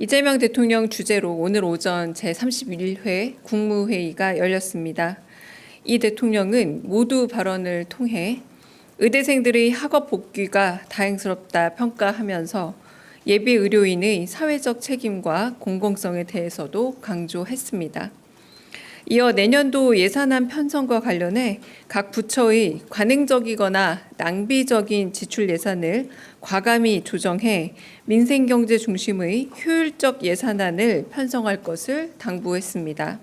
이재명 대통령 주재로 오늘 오전 제31회 국무회의가 열렸습니다. 이 대통령은 모두 발언을 통해 의대생들의 학업 복귀가 다행스럽다 평가하면서 예비 의료인의 사회적 책임과 공공성에 대해서도 강조했습니다. 이어 내년도 예산안 편성과 관련해 각 부처의 관행적이거나 낭비적인 지출 예산을 과감히 조정해 민생 경제 중심의 효율적 예산안을 편성할 것을 당부했습니다.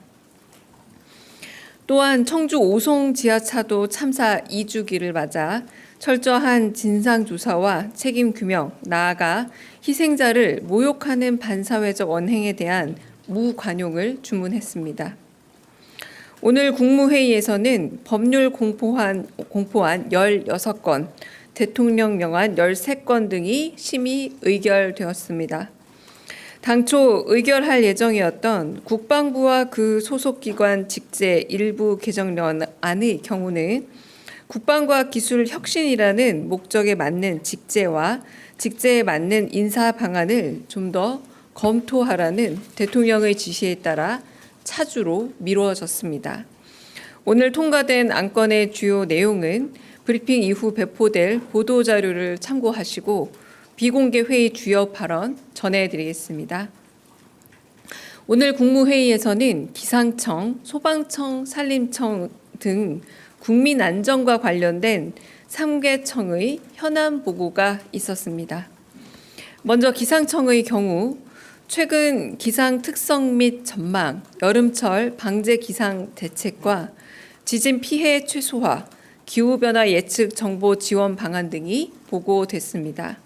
또한 청주 오송 지하차도 참사 2주기를 맞아 철저한 진상조사와 책임 규명, 나아가 희생자를 모욕하는 반사회적 언행에 대한 무관용을 주문했습니다. 오늘 국무회의에서는 법률 공포한, 공포안 16건, 대통령 명안 13건 등이 심의 의결되었습니다. 당초 의결할 예정이었던 국방부와 그 소속기관 직제 일부 개정안의 경우는 국방과 기술 혁신이라는 목적에 맞는 직제와 직제에 맞는 인사 방안을 좀 더 검토하라는 대통령의 지시에 따라 차주로 미루어졌습니다. 오늘 통과된 안건의 주요 내용은 브리핑 이후 배포될 보도 자료를 참고하시고 비공개 회의 주요 발언 전해드리겠습니다. 오늘 국무회의에서는 기상청, 소방청, 산림청 등 국민 안전과 관련된 3개 청의 현안 보고가 있었습니다. 먼저 기상청의 경우 최근 기상 특성 및 전망, 여름철 방제 기상 대책과 지진 피해 최소화, 기후 변화 예측 정보 지원 방안 등이 보고됐습니다.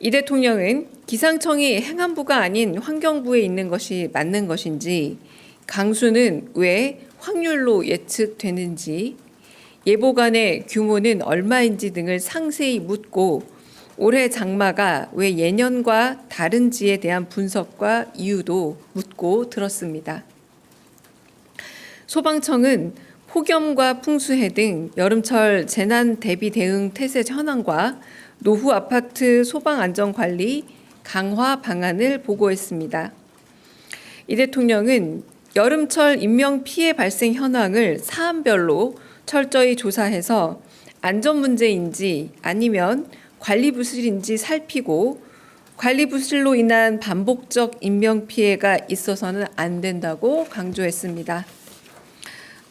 이 대통령은 기상청이 행안부가 아닌 환경부에 있는 것이 맞는 것인지, 강수는 왜 확률로 예측되는지, 예보관의 규모는 얼마인지 등을 상세히 묻고 올해 장마가 왜 예년과 다른지에 대한 분석과 이유도 묻고 들었습니다. 소방청은 폭염과 풍수해 등 여름철 재난 대비 대응 태세 현황과 노후 아파트 소방 안전 관리 강화 방안을 보고했습니다. 이 대통령은 여름철 인명 피해 발생 현황을 사안별로 철저히 조사해서 안전 문제인지 아니면 관리 부실인지 살피고 관리 부실로 인한 반복적 인명 피해가 있어서는 안 된다고 강조했습니다.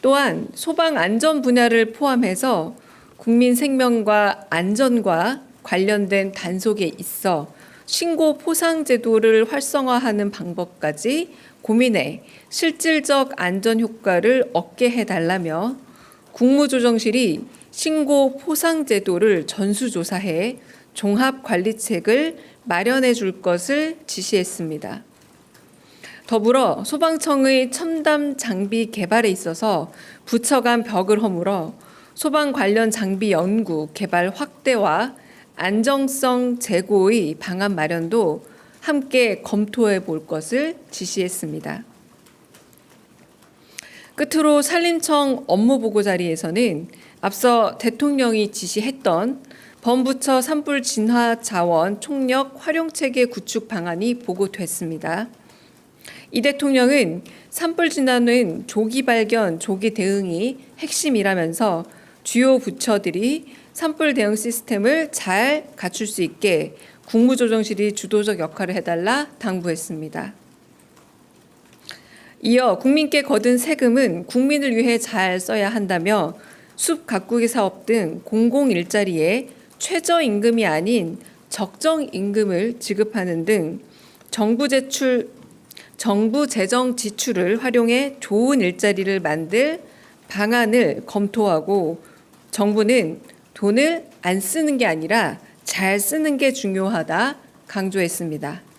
또한 소방 안전 분야를 포함해서 국민 생명과 안전과 관련된 단속에 있어 신고 포상 제도를 활성화하는 방법까지 고민해 실질적 안전 효과를 얻게 해달라며 국무조정실이 신고 포상 제도를 전수조사해 종합 관리책을 마련해 줄 것을 지시했습니다. 더불어 소방청의 첨단 장비 개발에 있어서 부처 간 벽을 허물어 소방 관련 장비 연구, 개발 확대와 안정성 제고의 방안 마련도 함께 검토해 볼 것을 지시했습니다. 끝으로 산림청 업무 보고 자리에서는 앞서 대통령이 지시했던 범부처 산불 진화 자원 총력 활용 체계 구축 방안이 보고됐습니다. 이 대통령은 산불 진화는 조기 발견, 조기 대응이 핵심이라면서 주요 부처들이 산불 대응 시스템을 잘 갖출 수 있게 국무조정실이 주도적 역할을 해달라 당부했습니다. 이어 국민께 거둔 세금은 국민을 위해 잘 써야 한다며 숲 가꾸기 사업 등 공공 일자리에 최저 임금이 아닌 적정 임금을 지급하는 등 정부 제출 정부 재정 지출을 활용해 좋은 일자리를 만들 방안을 검토하고 정부는 돈을 안 쓰는 게 아니라 잘 쓰는 게 중요하다 강조했습니다.